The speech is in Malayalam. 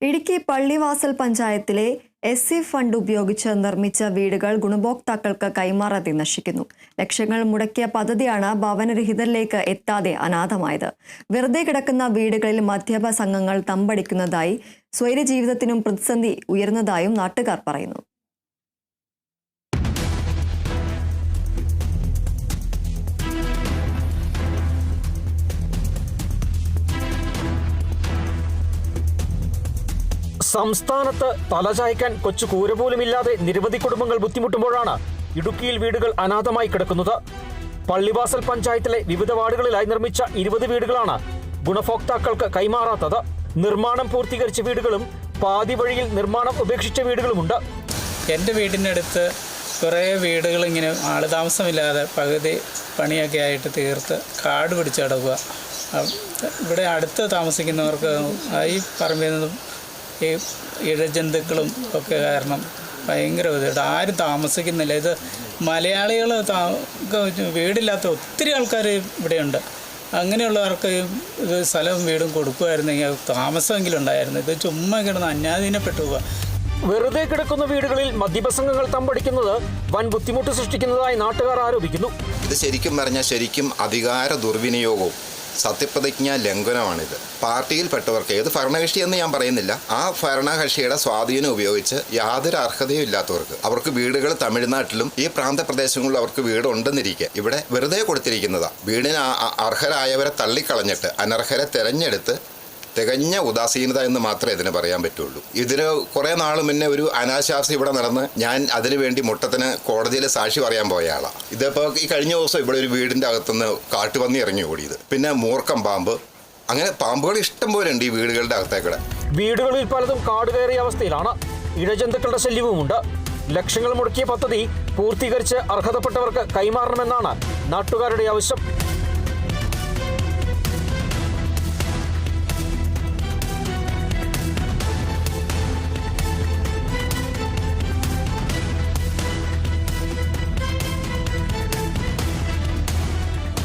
ഇടുക്കി പള്ളിവാസൽ പഞ്ചായത്തിലെ എസ് സി ഫണ്ട് ഉപയോഗിച്ച് നിർമ്മിച്ച വീടുകൾ ഗുണഭോക്താക്കൾക്ക് കൈമാറാതെ നശിക്കുന്നു. ലക്ഷങ്ങൾ മുടക്കിയ പദ്ധതിയാണ് ഭവനരഹിതരിലേക്ക് എത്താതെ അനാഥമായത്. വെറുതെ കിടക്കുന്ന വീടുകളിൽ മദ്യപ സംഘങ്ങൾ തമ്പടിക്കുന്നതായി സ്വൈരജീവിതത്തിനും പ്രതിസന്ധി ഉയർന്നതായും നാട്ടുകാർ പറയുന്നു. സംസ്ഥാനത്ത് തലചായ്ക്കാൻ കൊച്ചു കൂര പോലുമില്ലാതെ നിരവധി കുടുംബങ്ങൾ ബുദ്ധിമുട്ടുമ്പോഴാണ് ഇടുക്കിയിൽ വീടുകൾ അനാഥമായി കിടക്കുന്നത്. പള്ളിവാസൽ പഞ്ചായത്തിലെ വിവിധ വാർഡുകളിലായി നിർമ്മിച്ച ഇരുപത് വീടുകളാണ് ഗുണഭോക്താക്കൾക്ക് കൈമാറാത്തത്. നിർമ്മാണം പൂർത്തീകരിച്ച വീടുകളും പാതി വഴിയിൽ നിർമ്മാണം ഉപേക്ഷിച്ച വീടുകളുമുണ്ട്. എന്റെ വീടിനടുത്ത് കുറേ വീടുകൾ ഇങ്ങനെ ആളുതാമസമില്ലാതെ പകുതി പണിയൊക്കെ ആയിട്ട് തീർത്ത് കാട് പിടിച്ച് കിടക്കുക. ഇവിടെ അടുത്ത് താമസിക്കുന്നവർക്ക് ഈ പറമ്പിൽ നിന്നും ഈ ഇഴജന്തുക്കളും ഒക്കെ കാരണം ഭയങ്കര ബുദ്ധിമുട്ട് ആരും താമസിക്കുന്നില്ല. ഇത് മലയാളികൾ താ വീടില്ലാത്ത ഒത്തിരി ആൾക്കാർ ഇവിടെയുണ്ട്. അങ്ങനെയുള്ളവർക്ക് ഇത് സ്ഥലവും വീടും കൊടുക്കുമായിരുന്നെങ്കിൽ താമസമെങ്കിലും ഉണ്ടായിരുന്നു. ഇത് ചുമ്മാ കിടന്ന് അന്യാധീനപ്പെട്ടു പോവുക വെറുതെ കിടക്കുന്ന വീടുകളിൽ മദ്യപസംഘങ്ങൾ തമ്പടിക്കുന്നത് വൻ ബുദ്ധിമുട്ട് സൃഷ്ടിക്കുന്നതായി നാട്ടുകാർ ആരോപിക്കുന്നു. ഇത് ശരിക്കും പറഞ്ഞാൽ ശരിക്കും അധികാര ദുർവിനിയോഗവും സത്യപ്രതിജ്ഞാ ലംഘനമാണിത്. പാർട്ടിയിൽപ്പെട്ടവർക്ക് ഏത് ഭരണകക്ഷി എന്ന് ഞാൻ പറയുന്നില്ല. ആ ഭരണകക്ഷിയുടെ സ്വാധീനം ഉപയോഗിച്ച് യാതൊരു അർഹതയും ഇല്ലാത്തവർക്ക് അവർക്ക് വീടുകൾ തമിഴ്നാട്ടിലും ഈ പ്രാന്തപ്രദേശങ്ങളിലും അവർക്ക് വീട് വീടുണ്ടെന്നിരിക്കെ ഇവിടെ വെറുതെ കൊടുത്തിരിക്കുന്നതാണ് വീടിന് അർഹരായവരെ തള്ളിക്കളഞ്ഞിട്ട് അനർഹരെ തെരഞ്ഞെടുത്ത് തികഞ്ഞ ഉദാസീനത എന്ന് മാത്രമേ ഇതിന് പറയാൻ പറ്റുള്ളൂ. ഇതിന് കുറേ നാൾ മുന്നേ ഒരു അനാശാസ്യം ഇവിടെ നടന്ന് ഞാൻ അതിനു വേണ്ടി മുട്ടത്തിന് കോടതിയിൽ സാക്ഷി പറയാൻ പോയ ആളാണ് ഇതിപ്പോൾ ഈ കഴിഞ്ഞ ദിവസം ഇവിടെ ഒരു വീടിന്റെ അകത്തുനിന്ന് കാട്ടുപന്നി ഇറങ്ങി ഓടിയത്. പിന്നെ മൂർക്കം പാമ്പ്. അങ്ങനെ പാമ്പുകൾ ഇഷ്ടം പോലെ ഉണ്ട് ഈ വീടുകളുടെ അകത്തേക്കൂടെ. വീടുകളിൽ പലതും കാട് കയറിയ അവസ്ഥയിലാണ്. ഇഴജന്തുക്കളുടെ ശല്യവുമുണ്ട്. ലക്ഷങ്ങൾ മുടക്കിയ പദ്ധതി പൂർത്തീകരിച്ച് അർഹതപ്പെട്ടവർക്ക് കൈമാറണമെന്നാണ് നാട്ടുകാരുടെ ആവശ്യം.